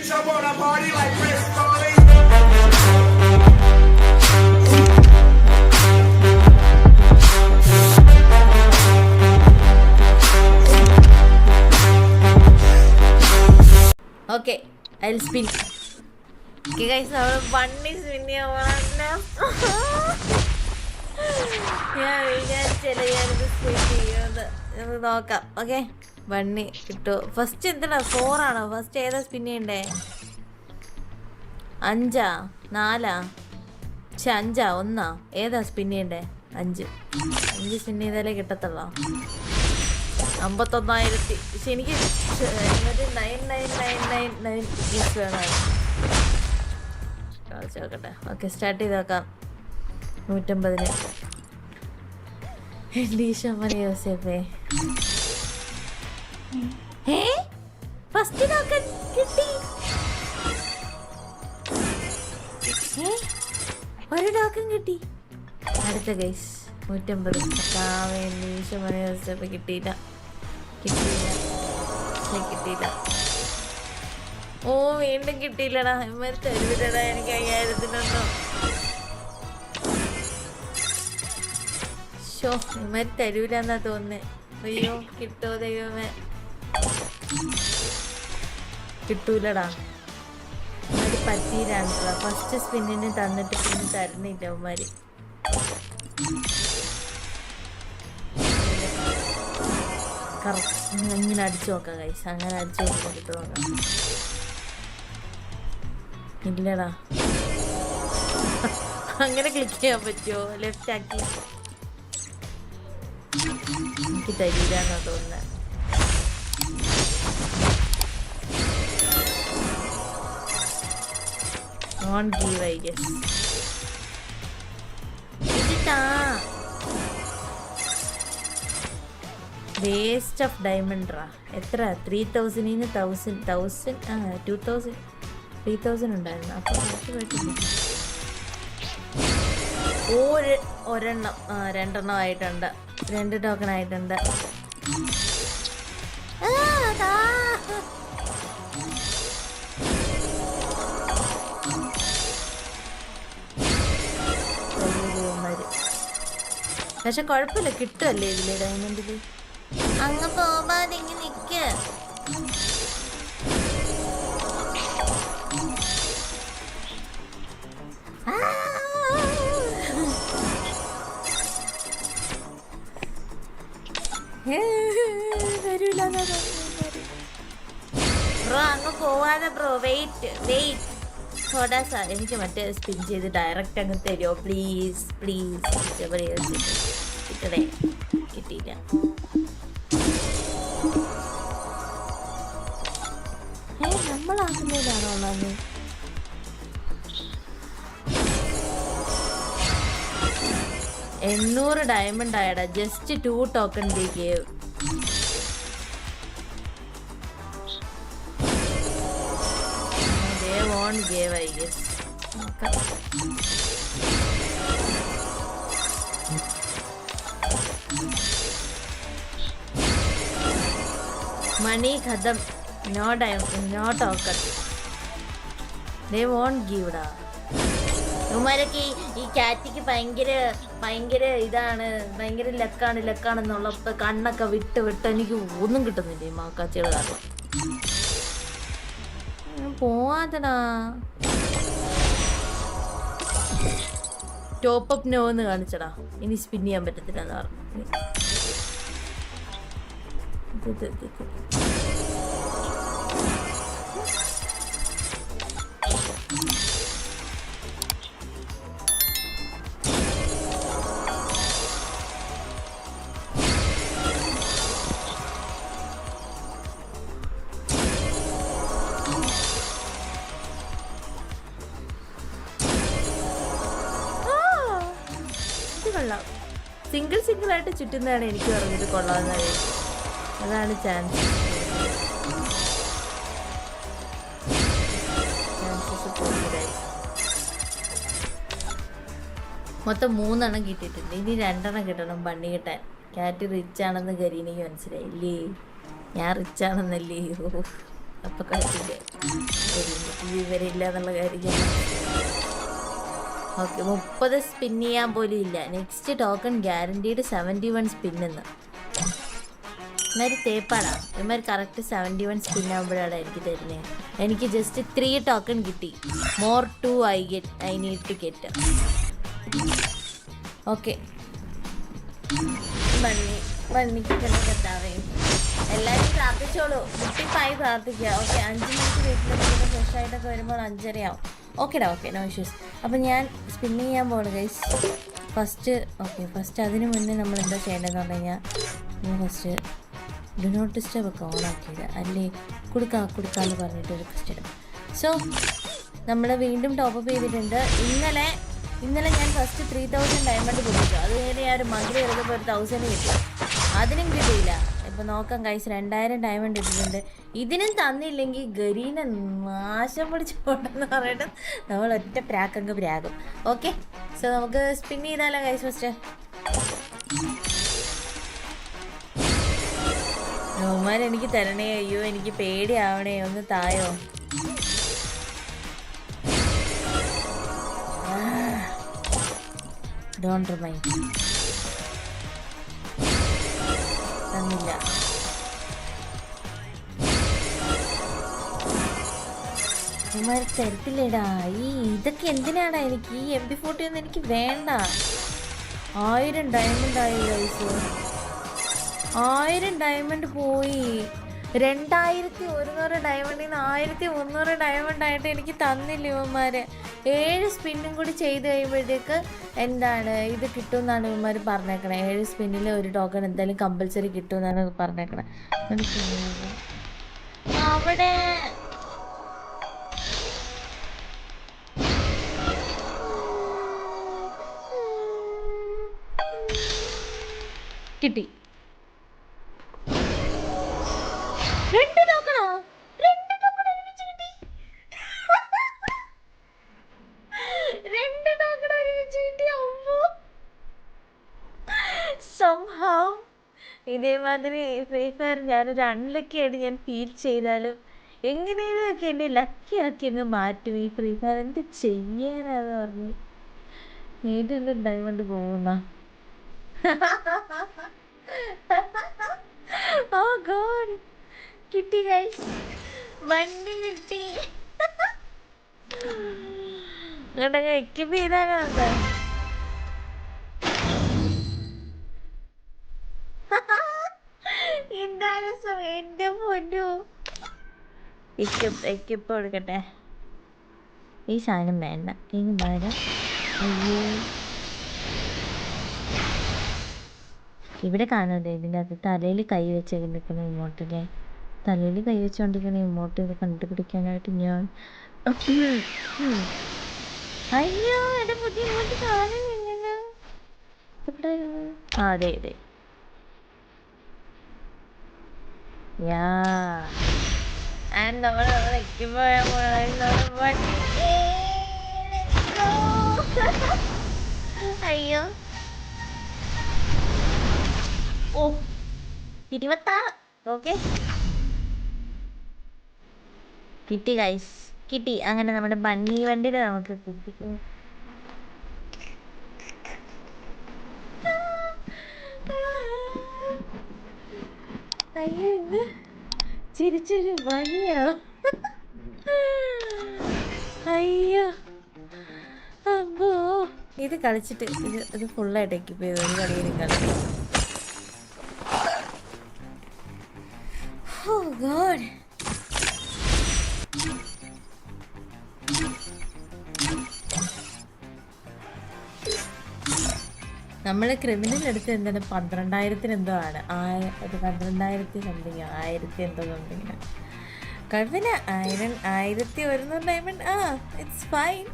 bitch, I wanna party like Chris Farley. Okay I spin okay guys നമ്മൾ വണ്ണി spin ഞാൻ വിചാരിച്ചല്ലേ ഞാനിത് spin ചെയ്യുന്നത് നമുക്ക് നോക്കാം ഓക്കെ വണ്ണി കിട്ടോ ഫസ്റ്റ് എന്തിനാ? ഫോറാണോ ഫസ്റ്റ് ഏതാ സ്പിൻ ചെയ്യണ്ടേ? അഞ്ചാ? നാലാ? പക്ഷെ അഞ്ചാ? ഒന്നാ? ഏതാ സ്പിൻ ചെയ്യണ്ടേ? അഞ്ച്. അഞ്ച് സ്പിൻ ചെയ്താലേ കിട്ടത്തുള്ളോ? അമ്പത്തൊന്നായിരത്തി. പക്ഷെ എനിക്ക് മറ്റേ nine nine nine nine nine rupees വേണമായിരുന്നു ഓക്കെ സ്റ്റാർട്ട് ചെയ്ത് നോക്കാം. നൂറ്റമ്പതിന്. എലീഷമ്മൻ യോസേഫേ ഏ? ഫസ്റ്റ് നോക്കാൻ കിട്ടി. ഒരു ടോക്കൺ കിട്ടി. അടുത്ത ഗൈസ് നൂറ്റമ്പത്. എലീഷമ്മൻ യോസേഫ് കിട്ടിയില്ല. കിട്ടിയില്ല. കിട്ടിയില്ല. ഓ വീണ്ടും കിട്ടിയില്ലടാ. ഇമ്മര് തരുവില്ലടാ എനിക്ക് അയ്യായിരത്തിനൊന്നും. ഷോ ഇമ്മര് തരൂലെന്നാ തോന്നുന്നേ. അയ്യോ കിട്ടോ ദൈവമേ. കിട്ടൂലടാ. അത് പറ്റിയില്ല ഫസ്റ്റ് സ്പിന്നിന് തന്നിട്ട് പിന്നെ തരുന്നില്ല ഉമ്മാര് കറക്റ്റ് ഇങ്ങനെ അടിച്ചു നോക്കാം കൈസ് അങ്ങനെ അടിച്ചു നോക്കിട്ട് നോക്കാം. ഇല്ലടാ. അങ്ങനെ ക്ലിക്ക് ചെയ്യാൻ പറ്റുമോ? ലെഫ്റ്റ് ആക്കി. എനിക്ക് തരില്ലാന്നാ തോന്നുന്നത് won't give I guess. Waste of diamond റാ. എത്ര ത്രീ തൗസൻഡിന് തൗസൻഡ് തൗസൻഡ് ആ ടു തൗസൻഡ് ത്രീ തൗസൻഡ് ഉണ്ടായിരുന്നു. ഒരെണ്ണം രണ്ടെണ്ണം ആയിട്ടുണ്ട്. രണ്ട് ടോക്കൺ ആയിട്ടുണ്ട്. പക്ഷെ കുഴപ്പമില്ല കിട്ടുമല്ലേ ഇതിൽ ഡയമണ്ടിൽ അങ്ങ് പോവാതെ ഇങ്ങനെ നിക്ക. ബ്രോ അങ്ങ് പോവാതെ ബ്രോ വെയിറ്റ് വെയിറ്റ് സോഡാസ എനിക്ക് മറ്റേ സ്പിൻ ചെയ്ത് ഡയറക്റ്റ് അങ്ങ് തരുമോ പ്ലീസ് പ്ലീസ് കിട്ടണേ കിട്ടിയില്ല ഏ നമ്മളാക്കുന്നതാണോ ഉള്ളത് എണ്ണൂറ് diamond ആയടാ just two token gave won't give I guess Money khadam. ഖതം no dime no They won't give da. ഇവന്മാരൊക്കെ ഈ- കാറ്റിക്ക് ഭയങ്കര ഭയങ്കര ഇതാണ് ഭയങ്കര ലക്കാണ് ലക്കാണെന്നുള്ള കണ്ണൊക്കെ വിട്ട് വിട്ട് എനിക്ക് ഒന്നും കിട്ടുന്നില്ല ഈ മാക്കാച്ചികൾ കാരണം പോവാതെടാ. ടോപ്പ് അപ്പ് നോ എന്ന് കാണിച്ചടാ. ഇനി സ്പിൻ ചെയ്യാൻ പറ്റത്തില്ല എന്ന് പറഞ്ഞു. ആയിട്ട് ചുറ്റുന്നതാണ് എനിക്ക് പറഞ്ഞത് കൊള്ളാന്ന് കാര്യം. അതാണ് ചാൻസ് മൊത്തം മൂന്നെണ്ണം കിട്ടിയിട്ടുണ്ട്. ഇനി രണ്ടെണ്ണം കിട്ടണം ബണ്ണി കിട്ടാൻ. കാറ്റ് റിച്ച് ആണെന്ന് കരീനയ്ക്ക് മനസ്സിലായില്ലേ? ഞാൻ റിച്ച് ആണെന്നല്ലേ? അപ്പൊ കാറ്റില്ല വിവരമില്ല എന്നുള്ള കാര്യം ഓക്കെ മുപ്പത് സ്പിൻ ചെയ്യാൻ പോലും ഇല്ല. Next token guaranteed seventy one സ്പിന്നെന്ന് ഇന്നൊരു തേപ്പാടാ. ഇമാർ കറക്റ്റ് സെവന്റി വൺ സ്പിൻ ആകുമ്പോഴാണ് എനിക്ക് തരുന്നത് എനിക്ക് ജസ്റ്റ് ത്രീ ടോക്കൺ കിട്ടി. More to I get I need to get okay. Bunny ബണ്ണിക്ക് തന്നെ കത്താവേ എല്ലാവരും പ്രാർത്ഥിച്ചോളൂ. മുട്ടിപ്പായി പ്രാർത്ഥിക്കുക. ഓക്കെ അഞ്ച് മിനിറ്റ് വീട്ടിൽ ഫ്രഷ് ആയിട്ടൊക്കെ വരുമ്പോൾ അഞ്ചരയാവും. ഓക്കെടാ ഓക്കെ നോ ഇഷ്യൂസ് അപ്പം ഞാൻ സ്പിൻ ചെയ്യാൻ പോകണം ഗൈസ് ഫസ്റ്റ് ഓക്കെ ഫസ്റ്റ് അതിന് മുന്നേ നമ്മൾ എന്താ ചെയ്യേണ്ടതെന്ന് പറഞ്ഞു കഴിഞ്ഞാൽ ഫസ്റ്റ് ഡു നോട്ട് ഡിസ്റ്റർബ് ഒക്കെ ഓൺ ആക്കിയത്. അല്ലേ? കൊടുക്കാം കൊടുക്കാമെന്ന് പറഞ്ഞിട്ട് റിക്വസ്റ്റ് ഇടും. സോ നമ്മൾ വീണ്ടും ടോപ്പ് ചെയ്തിട്ടുണ്ട്. ഇന്നലെ ഇന്നലെ ഞാൻ ഫസ്റ്റ് ത്രീ തൗസൻഡ് ഡയമണ്ട് കൊടുത്തു. അത് കഴിഞ്ഞ് ഞാൻ ഒരു മന്ത്ലി എടുത്തപ്പോൾ ഒരു തൗസൻഡ് കിട്ടി. അതിനും കിട്ടിയില്ല. ഇപ്പം നോക്കാം കൈസ് രണ്ടായിരം ഡയമണ്ട് ഇട്ടിട്ടുണ്ട്. ഇതിനും തന്നില്ലെങ്കിൽ ഗരീനെ നാശം പിടിച്ച് പോട്ടെന്ന് പറഞ്ഞിട്ട് നമ്മൾ ഒറ്റ പ്രാക്കങ്ക് പ്രാകും ഓക്കെ സോ നമുക്ക് സ്പിൻ ചെയ്താലോ കൈസ് ഫസ്റ്റ് നോമാൻ എനിക്ക് തരണേ. അയ്യോ എനിക്ക് പേടിയാവണേ. ഒന്ന് തായോ? ഡോണ്ട് റിമൈൻഡ് ഇവന്മാര് തരത്തില്ലേടാ ഈ ഇതൊക്കെ എന്തിനാടാ എനിക്ക്? ഈ എം പി ഫോർട്ടി ഒന്നും എനിക്ക് വേണ്ട. ആയിരം ഡയമണ്ട് ആയില്ല ഗൈസ് ആയിരം ഡയമണ്ട് പോയി. രണ്ടായിരത്തി ഒരുന്നൂറ് ഡയമണ്ടിൽ നിന്ന് ആയിരത്തി മുന്നൂറ് ഡയമണ്ട് ആയിട്ട് എനിക്ക് തന്നില്ല ഇവന്മാർ ഏഴ് സ്പിന്നും കൂടി ചെയ്ത് കഴിയുമ്പോഴത്തേക്ക് എന്താണ് ഇത് കിട്ടുമെന്നാണ് ഇവന്മാർ പറഞ്ഞേക്കണേ. ഏഴ് സ്പിന്നിൽ ഒരു ടോക്കൺ എന്തായാലും കമ്പൽസറി കിട്ടുമെന്നാണ് പറഞ്ഞേക്കണേ. പറഞ്ഞേക്കണത് അവിടെ കിട്ടി രണ്ട് ടോക്കണോ രണ്ട് ടോക്കൺ ഒരുമിച്ച് കിട്ടി രണ്ട് ടോക്കൺ ഒരുമിച്ച് കിട്ടി അമ്മോ സംഭവ ഇതേമാതിരി ഫയർ ഞാനൊരു അൺലക്കി ആയിട്ട് ഞാൻ ഫീൽ ചെയ്താലും എങ്ങനെയും ഒക്കെ എന്നെ ലക്കി ആക്കി അങ്ങ് മാറ്റും ഈ ഫ്രീ ഫയർ എന്ത് ചെയ്യാനാന്ന് പറഞ്ഞു. നീട്ടിന്റെ ഡയമണ്ട് പോകുന്ന? ഓ ഗോഡ് കിട്ടി ഗൈസ് വണ്ടി കിട്ടി. ഇങ്ങോട്ടൊക്കെ എക്യൂപ്പ് ചെയ്താലോ എന്താണ് എക്യൂപ്പ് എക്യൂപ്പ് കൊടുക്കട്ടെ. ഈ സാധനം വേണ്ട. ഇനി വേണം അയ്യോ. ഇവിടെ കാണുന്നത് ഇതിന്റെ അകത്ത്. തലയിൽ കൈ വെച്ച് നിൽക്കുന്ന ഇമോട്ടിലെ തലയിൽ കൈ വെച്ചുകൊണ്ടിരിക്കുന്ന ഇമോട്ട് ഇത് കണ്ടുപിടിക്കാനായിട്ട് ഞാൻ അയ്യോ എന്റെ പുതിയ ഇമോട്ട് കാണുന്നില്ലല്ലോ അതെ അതെ. യാ. ആൻഡ് നമ്മൾ എക്കുമ്പോൾ അയ്യോ. ഓ ഇരുപത്താറ്. ഓക്കെ. കിട്ടി ഗൈസ് കിട്ടി. അങ്ങനെ നമ്മുടെ ബണ്ണി വണ്ടിയിൽ നമുക്ക് കിട്ടി. അയ്യോ ചിരിച്ചൊരു പണിയോ അയ്യോ. അപ്പോ ഇത് കളിച്ചിട്ട് ഇത് ഇത് ഫുള്ളായിട്ട് എക്കിപ്പ് ചെയ്തു ഒരു കളിയിലും കളി ഓ God. നമ്മൾ ക്രിമിനൽ എടുത്ത് എന്താണ്? പന്ത്രണ്ടായിരത്തിന് എന്തോ ആണ്. ആയിരത്തി പന്ത്രണ്ടായിരത്തി സംതിങ് ആയിരത്തി എന്തോ സംതിങ് കുഴപ്പമില്ല ആയിരം ആയിരത്തി ഒരുന്നൂറ് ഡയമണ്ട് ആ ഇറ്റ്സ് ഫൈൻ